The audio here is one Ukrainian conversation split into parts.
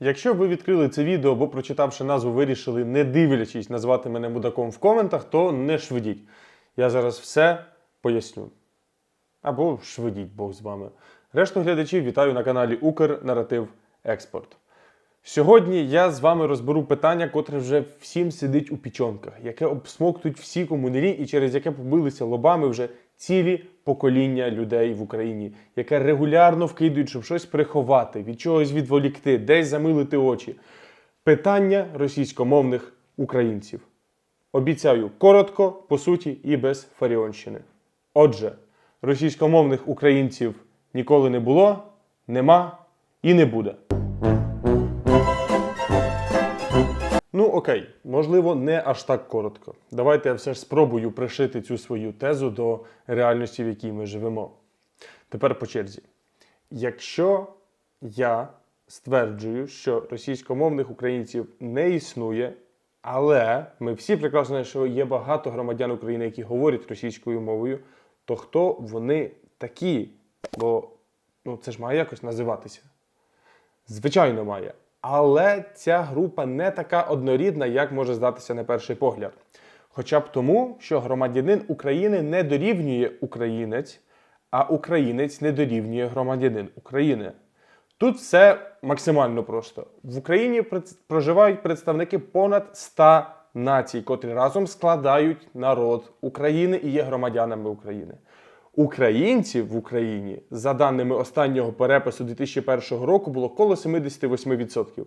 Якщо ви відкрили це відео або прочитавши назву, вирішили, не дивлячись, назвати мене мудаком в коментах, то не швидіть. Я зараз все поясню. Або швидіть Бог з вами. Решту глядачів вітаю на каналі Укрнаратив Експорт. Сьогодні я з вами розберу питання, котре вже всім сидить у пічонках, яке обсмоктують всі комунарі і через яке побилися лобами вже цілі покоління людей в Україні, яке регулярно вкидують, щоб щось приховати, від чогось відволікти, десь замилити очі. Питання російськомовних українців. Обіцяю коротко, по суті, і без фаріонщини. Отже, російськомовних українців ніколи не було, нема і не буде. Окей, можливо, не аж так коротко. Давайте я все ж спробую пришити цю свою тезу до реальності, в якій ми живемо. Тепер по черзі. Якщо я стверджую, що російськомовних українців не існує, але ми всі прекрасно знаємо, що є багато громадян України, які говорять російською мовою, то хто вони такі? Бо ну, це ж має якось називатися. Звичайно, має. Але ця група не така однорідна, як може здатися на перший погляд. Хоча б тому, що громадянин України не дорівнює українець, а українець не дорівнює громадянин України. Тут все максимально просто. В Україні проживають представники понад 100 націй, котрі разом складають народ України і є громадянами України. Українців в Україні, за даними останнього перепису 2001 року, було коло 78%.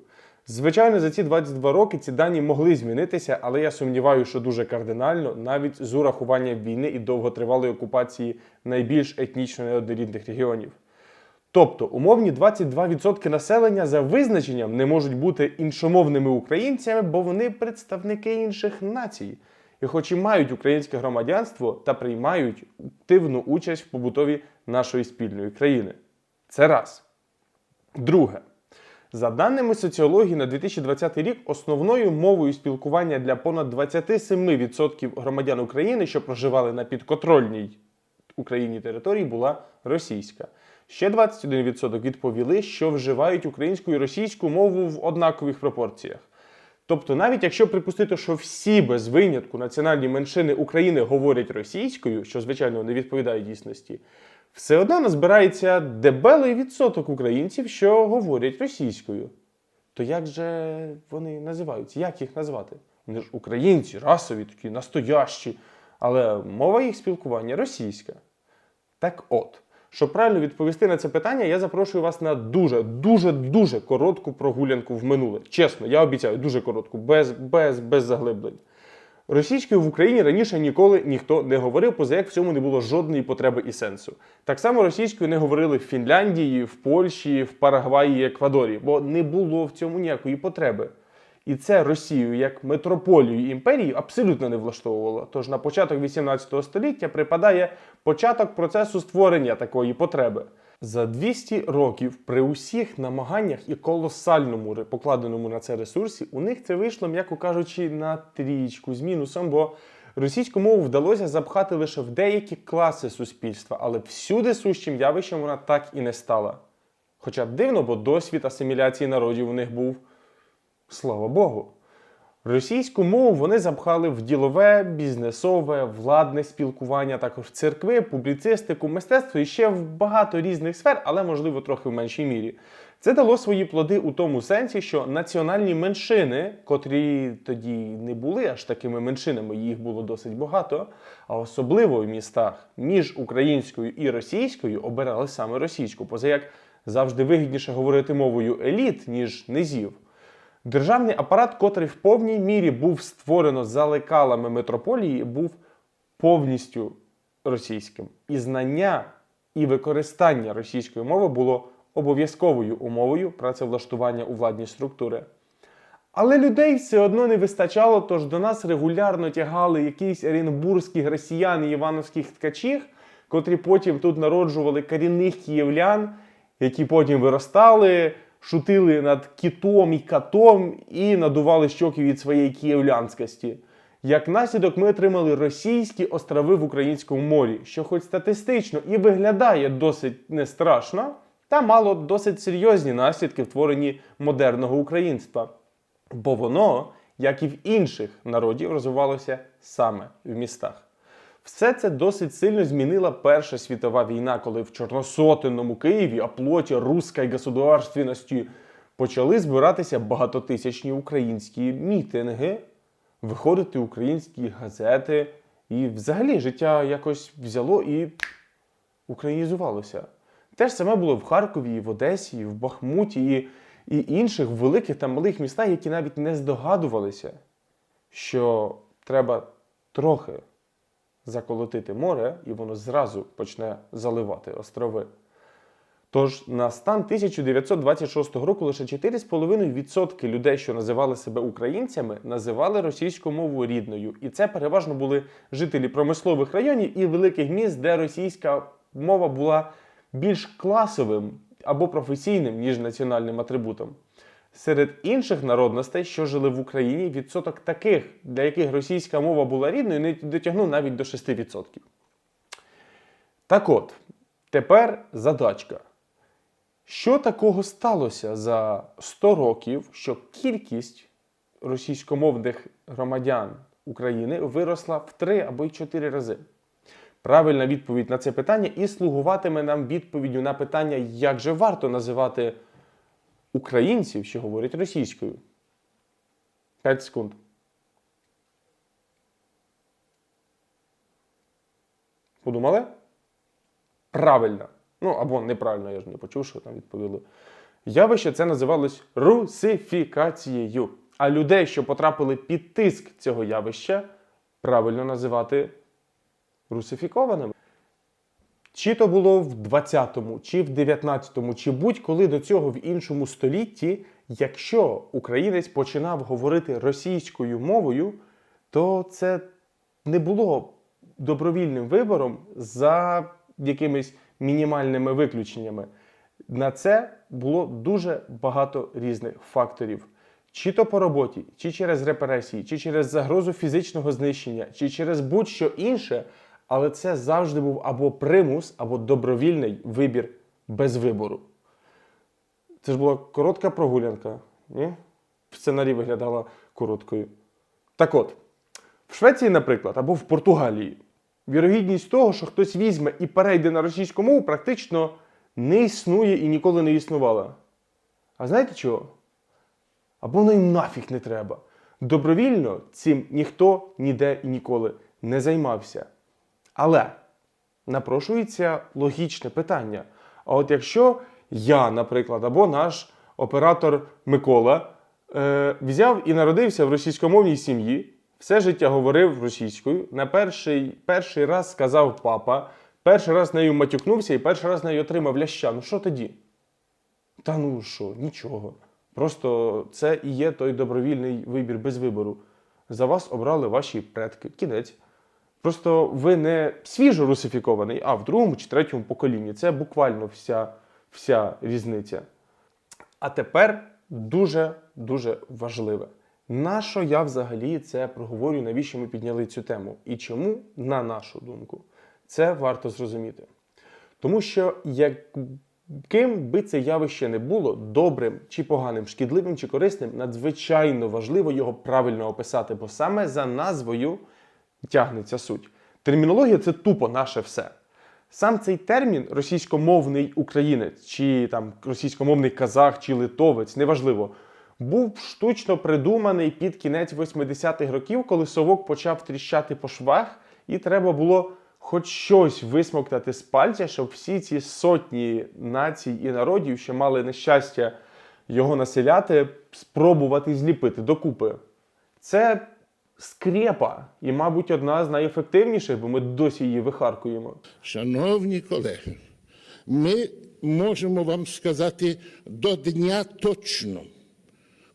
Звичайно, за ці 22 роки ці дані могли змінитися, але я сумніваюся, що дуже кардинально, навіть з урахуванням війни і довготривалої окупації найбільш етнічно неоднорідних регіонів. Тобто умовні 22% населення за визначенням не можуть бути іншомовними українцями, бо вони представники інших націй. І хоч і мають українське громадянство та приймають активну участь в побутові нашої спільної країни. Це раз. Друге. За даними соціології на 2020 рік, основною мовою спілкування для понад 27% громадян України, що проживали на підконтрольній Україні території, була російська. Ще 21% відповіли, що вживають українську і російську мову в однакових пропорціях. Тобто, навіть якщо припустити, що всі без винятку національні меншини України говорять російською, що звичайно не відповідає дійсності, все одно назбирається дебелий відсоток українців, що говорять російською. То як же вони називаються? Як їх назвати? Вони ж українці, расові, такі настоящі, але мова їх спілкування російська. Так от, щоб правильно відповісти на це питання, я запрошую вас на дуже, дуже, дуже коротку прогулянку в минуле. Чесно, я обіцяю, дуже коротку, без, без, без заглиблень. Російською в Україні раніше ніколи ніхто не говорив, поза як в цьому не було жодної потреби і сенсу. Так само російською не говорили в Фінляндії, в Польщі, в Парагваї Еквадорі, бо не було в цьому ніякої потреби. І це Росію як метрополію імперії абсолютно не влаштовувало. Тож на початок 18 століття припадає початок процесу створення такої потреби. За 200 років при усіх намаганнях і колосальному покладеному на це ресурсі, у них це вийшло, м'яко кажучи, на трічку з мінусом, бо російську мову вдалося запхати лише в деякі класи суспільства, але всюди сущим явищем вона так і не стала. Хоча дивно, бо досвід асиміляції народів у них був Слава Богу. Російську мову вони запхали в ділове, бізнесове, владне спілкування, також церкви, публіцистику, мистецтво і ще в багато різних сфер, але можливо трохи в меншій мірі. Це дало свої плоди у тому сенсі, що національні меншини, котрі тоді не були аж такими меншинами, їх було досить багато, а особливо в містах між українською і російською обирали саме російську, поза як завжди вигідніше говорити мовою еліт, ніж низів. Державний апарат, котрий в повній мірі був створено за лекалами метрополії, був повністю російським. І знання і використання російської мови було обов'язковою умовою працевлаштування у владні структури. Але людей все одно не вистачало, тож до нас регулярно тягали якісь оренбурзькі гросіяни івановських ткачів, котрі потім тут народжували корінних київлян, які потім виростали, шутили над кітом і катом і надували щоки від своєї київлянськості. Як наслідок, ми отримали російські острови в українському морі, що, хоч статистично і виглядає досить не страшно, та мало досить серйозні наслідки в творенні модерного українства, бо воно, як і в інших народів, розвивалося саме в містах. Все це досить сильно змінила Перша світова війна, коли в чорносотенному Києві, а плоті руської государственності почали збиратися багатотисячні українські мітинги, виходити українські газети, і взагалі життя якось взяло і українізувалося. Те ж саме було в Харкові, в Одесі, в Бахмуті, і, і інших великих та малих містах, які навіть не здогадувалися, що треба трохи заколотити море, і воно зразу почне заливати острови. Тож на стан 1926 року лише 4,5% людей, що називали себе українцями, називали російську мову рідною. І це переважно були жителі промислових районів і великих міст, де російська мова була більш класовим або професійним, ніж національним атрибутом. Серед інших народностей, що жили в Україні, відсоток таких, для яких російська мова була рідною, не дотягнув навіть до 6%. Так от, тепер задачка. Що такого сталося за 100 років, що кількість російськомовних громадян України виросла в 3 або й 4 рази? Правильна відповідь на це питання і слугуватиме нам відповіддю на питання, як же варто називати українців, що говорять російською. 5 секунд. Подумали? Правильно. Ну або неправильно, я ж не почув, що там відповіли. Явище це називалось русифікацією. А людей, що потрапили під тиск цього явища, правильно називати русифікованими. Чи то було в 20-му, чи в 19-му, чи будь-коли до цього в іншому столітті, якщо українець починав говорити російською мовою, то це не було добровільним вибором за якимись мінімальними виключеннями. На це було дуже багато різних факторів. Чи то по роботі, чи через репресії, чи через загрозу фізичного знищення, чи через будь-що інше, але це завжди був або примус, або добровільний вибір без вибору. Це ж була коротка прогулянка. Ні? В сценарії виглядала короткою. Так от, в Швеції, наприклад, або в Португалії, вірогідність того, що хтось візьме і перейде на російську мову, практично не існує і ніколи не існувала. А знаєте чого? Або воно їм нафіг не треба. Добровільно цим ніхто ніде і ніколи не займався. Але напрошується логічне питання. А от якщо я, наприклад, або наш оператор Микола е, взяв і народився в російськомовній сім'ї, все життя говорив російською, на перший, перший раз сказав папа, перший раз нею матюкнувся і перший раз нею отримав ляща. Ну що тоді? Та ну що, нічого. Просто це і є той добровільний вибір без вибору. За вас обрали ваші предки. Кінець. Просто ви не свіжо русифікований, а в другому чи третьому поколінні. Це буквально вся, вся різниця. А тепер дуже-дуже важливе. Нащо я взагалі це проговорю, навіщо ми підняли цю тему? І чому, на нашу думку, це варто зрозуміти. Тому що яким би це явище не було, добрим чи поганим, шкідливим чи корисним, надзвичайно важливо його правильно описати, бо саме за назвою тягнеться суть. Термінологія це тупо наше все. Сам цей термін російськомовний українець, чи там російськомовний казах, чи литовець, неважливо, був штучно придуманий під кінець 80-х років, коли совок почав тріщати по швах, і треба було хоч щось висмоктати з пальця, щоб всі ці сотні націй і народів, що мали нещастя його населяти, спробувати зліпити докупи. Це скрепа, і, мабуть, одна з найефективніших, бо ми досі її вихаркуємо. Шановні колеги, ми можемо вам сказати до дня точно,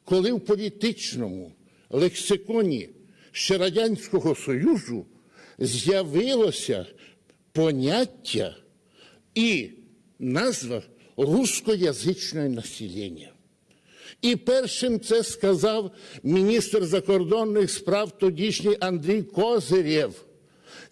коли в політичному лексиконі ще Радянського Союзу з'явилося поняття і назва рускоязичне населення. І першим це сказав міністр закордонних справ тодішній Андрій Козирєв.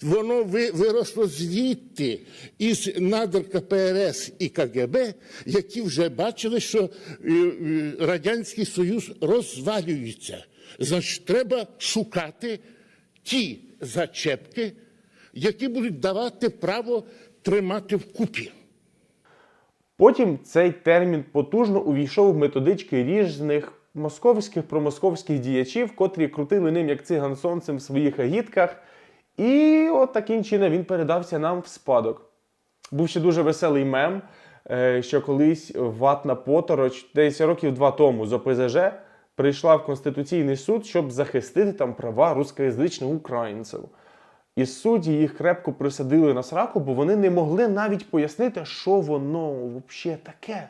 Воно ви- виросло звідти із надр КПРС і КГБ, які вже бачили, що е, е, Радянський Союз розвалюється. Значить, треба шукати ті зачепки, які будуть давати право тримати вкупі. Потім цей термін потужно увійшов в методички різних московських промосковських діячів, котрі крутили ним як циган сонцем в своїх агітках. І от таким чином він передався нам в спадок. Був ще дуже веселий мем, е, що колись ватна потороч, десь років два тому з ОПЗЖ, прийшла в Конституційний суд, щоб захистити там права рускоязичних українців. І судді їх крепко присадили на сраку, бо вони не могли навіть пояснити, що воно взагалі таке.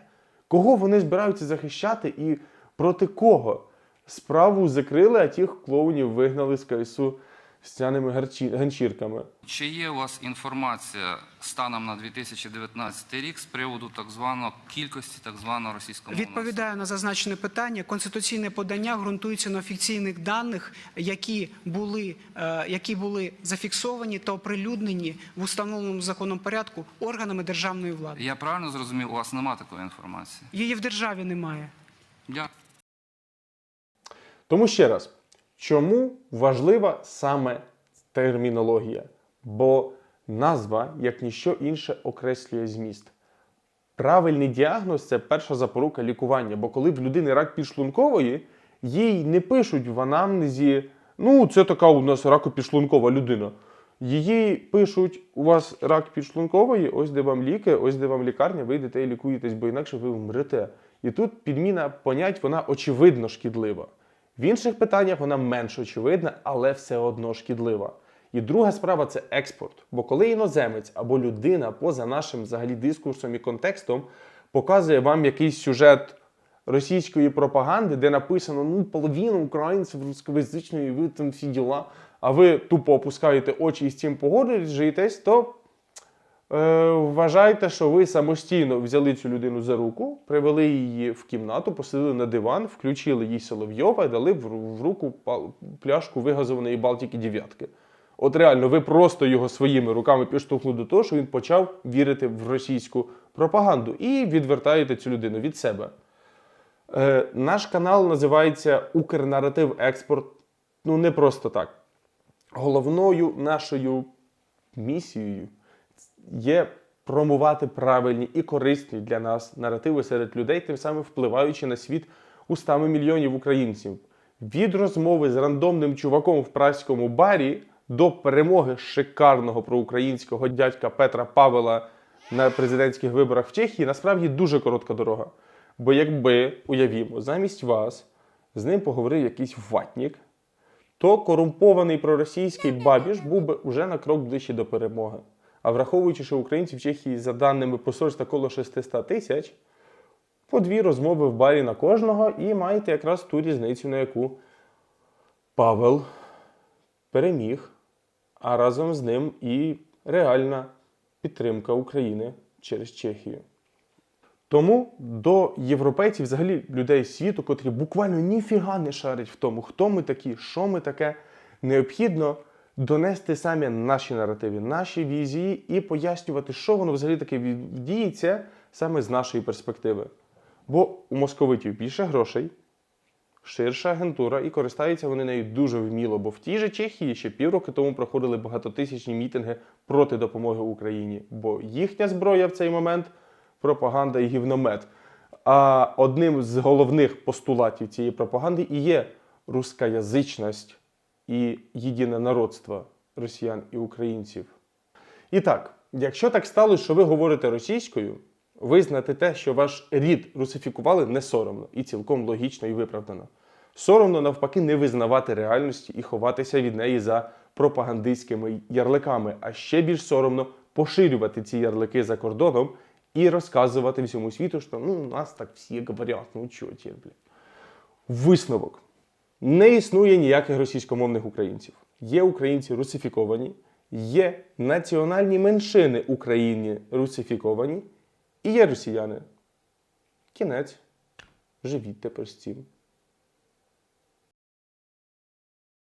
Кого вони збираються захищати і проти кого. Справу закрили, а тих клоунів вигнали з КСУ стяними гарчі- ганчірками. Чи є у вас інформація станом на 2019 рік з приводу так званого кількості так званого російськомовного Відповідаю на зазначене питання. Конституційне подання ґрунтується на офіційних даних, які були, е, які були зафіксовані та оприлюднені в установленому законом порядку органами державної влади. Я правильно зрозумів, у вас немає такої інформації? Її в державі немає. Дякую. Тому ще раз, чому важлива саме термінологія? Бо назва, як ніщо інше, окреслює зміст. Правильний діагноз це перша запорука лікування. Бо коли в людини рак підшлункової, їй не пишуть в анамнезі, ну, це така у нас ракопідшлункова людина. Її пишуть, у вас рак підшлункової, ось де вам ліки, ось де вам лікарня, ви йдете і лікуєтесь, бо інакше ви вмрете. І тут підміна понять, вона очевидно шкідлива. В інших питаннях вона менш очевидна, але все одно шкідлива. І друга справа це експорт. Бо коли іноземець або людина поза нашим взагалі дискурсом і контекстом показує вам якийсь сюжет російської пропаганди, де написано ну половина українців рускоязичної, ви там всі діла, а ви тупо опускаєте очі і з цим погоджуєтесь, то вважайте, що ви самостійно взяли цю людину за руку, привели її в кімнату, посадили на диван, включили їй Соловйова і дали в, руку пляшку вигазованої Балтики дев'ятки. От реально, ви просто його своїми руками підштовхнули до того, що він почав вірити в російську пропаганду і відвертаєте цю людину від себе. Е, наш канал називається Укрнаратив Експорт. Ну, не просто так. Головною нашою місією є промувати правильні і корисні для нас наративи серед людей, тим самим впливаючи на світ устами мільйонів українців. Від розмови з рандомним чуваком в праському барі до перемоги шикарного проукраїнського дядька Петра Павела на президентських виборах в Чехії насправді дуже коротка дорога. Бо якби, уявімо, замість вас з ним поговорив якийсь ватнік, то корумпований проросійський бабіж був би уже на крок ближче до перемоги. А враховуючи, що українців в Чехії, за даними посольства, коло 600 тисяч, по дві розмови в барі на кожного, і маєте якраз ту різницю, на яку Павел переміг, а разом з ним і реальна підтримка України через Чехію. Тому до європейців, взагалі людей світу, котрі буквально ніфіга не шарять в тому, хто ми такі, що ми таке, необхідно донести самі наші наративи, наші візії і пояснювати, що воно взагалі таке діється саме з нашої перспективи. Бо у московитів більше грошей, ширша агентура, і користаються вони нею дуже вміло, бо в тій же Чехії ще півроку тому проходили багатотисячні мітинги проти допомоги Україні, бо їхня зброя в цей момент пропаганда і гівномет. А одним з головних постулатів цієї пропаганди і є рускоязичність і єдинонародство росіян і українців. І так, якщо так сталося, що ви говорите російською, визнати те, що ваш рід русифікували, не соромно і цілком логічно і виправдано. Соромно навпаки не визнавати реальності і ховатися від неї за пропагандистськими ярликами, а ще більш соромно поширювати ці ярлики за кордоном і розказувати всьому світу, що ну, у нас так всі говорять, ну чого блядь. Висновок. Не існує ніяких російськомовних українців. Є українці русифіковані, є національні меншини України русифіковані, і є росіяни. Кінець. Живіть тепер з цим.